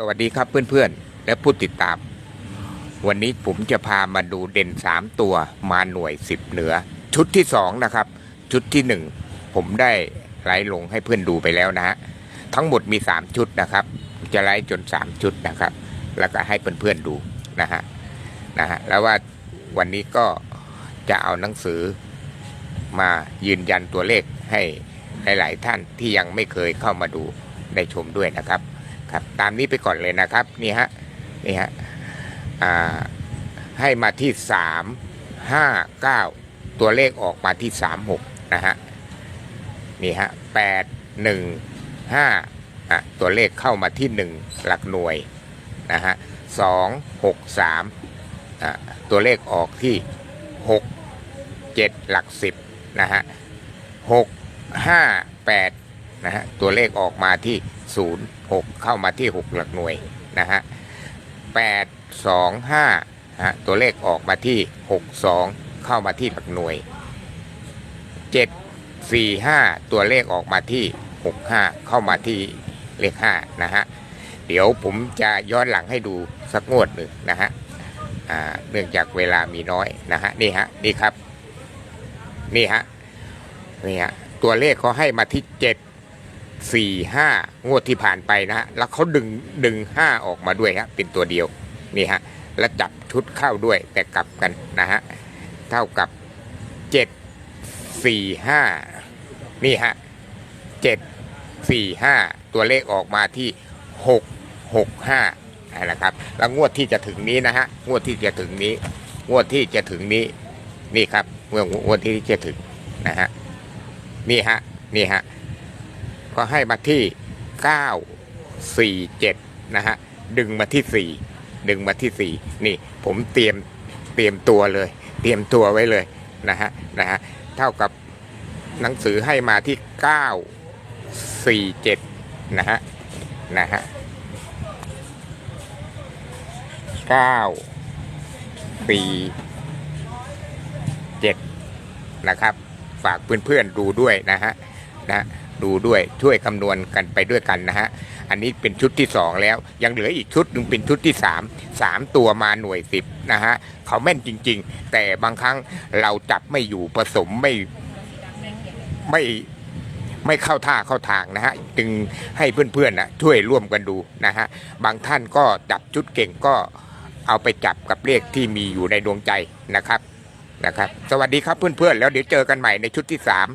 สวัสดีครับเพื่อนๆ และผู้ติดตาม วันนี้ผมจะพามาดูเด่น 3 ตัวมาหน่วย 10 เหนือ ชุดที่ 2 นะครับ ชุดที่ 1 ผมได้ไลฟ์ลงให้เพื่อนดูไปแล้วนะฮะทั้งหมดมี 3 ชุดนะครับ จะไลฟ์จน 3 ชุดนะครับ แล้วก็ให้เพื่อนๆดูนะฮะนะฮะแล้วว่าวันนี้ก็จะเอาหนังสือมายืนยันตัวเลขให้หลายๆท่านที่ยังไม่เคยเข้ามาดูได้ชมด้วยนะครับ ครับตามนี้ไปก่อนเลยนะครับนี่ฮะนี่ฮะให้มาที่สามห้าเก้าตัวเลขออกมาที่สามหกนะฮะนี่ฮะแปดหนึ่งห้าอะตัวเลขเข้ามาที่หนึ่งหลักหน่วยนะฮะสองหกสามอะตัวเลขออกที่หกเจ็ดหลักสิบนะฮะหกห้าแปดนะฮะตัวเลขออกมาที่ 0 6 เข้ามาที่ 6 หลักหน่วยนะฮะ8 2 5ฮะตัวเลขออกมาที่ 6 2 เข้ามาที่หลักหน่วย 7 4 5 ตัวเลขออกมาที่ 6 5 เข้ามาที่เลข5นะฮะเดี๋ยวผมจะย้อนหลังให้ดูสักงวดหนึ่งนะฮะเนื่องจากเวลามีน้อยนะฮะนี่ฮะนี่ครับนี่ฮะนี่ฮะตัวเลขเขาให้มาที่7 สี่ห้างวดที่ผ่านไปนะฮะแล้วเขาดึงดึงห้าออกมาด้วยฮะเป็นตัวเดียวนี่ฮะแล้วจับชุดเข้าด้วยแต่กลับกันนะฮะเท่ากับเจ็ดสี่ห้านี่ฮะเจ็ดสี่ห้าตัวเลขออกมาที่หกหกห้านะครับแล้วงวดที่จะถึงนี้นะฮะงวดที่จะถึงนี้ งวดที่จะถึงนี้นี่ครับเมื่องวดที่จะถึงนะฮะนี่ฮะนี่ฮะ ก็ให้มาที่ 947 นะฮะ ดึงมาที่ 4 ดึงมาที่ 4 นี่ผมเตรียมเตรียมตัวเลย เตรียมตัวไว้เลยนะฮะนะฮะเท่ากับหนังสือให้มาที่ 947 นะฮะนะฮะ9 4 7นะครับ ฝากเพื่อนๆดูด้วยนะฮะนะ ดูด้วยช่วยคำนวณกันไปด้วยกันนะฮะ อันนี้เป็นชุดที่สองแล้ว ยังเหลืออีกชุดนึงเป็นชุดที่สามสามตัวมาหน่วยสิบนะฮะ เขาแม่นจริง ๆ แต่บางครั้งเราจับไม่อยู่ผสมไม่ไม่ไม่เข้าท่าเข้าทางนะฮะ จึงให้เพื่อนๆนะช่วยร่วมกันดูนะฮะ บางท่านก็จับชุดเก่งก็เอาไปจับกับเลขที่มีอยู่ในดวงใจนะครับนะครับ สวัสดีครับเพื่อนๆ แล้วเดี๋ยวเจอกันใหม่ในชุดที่สาม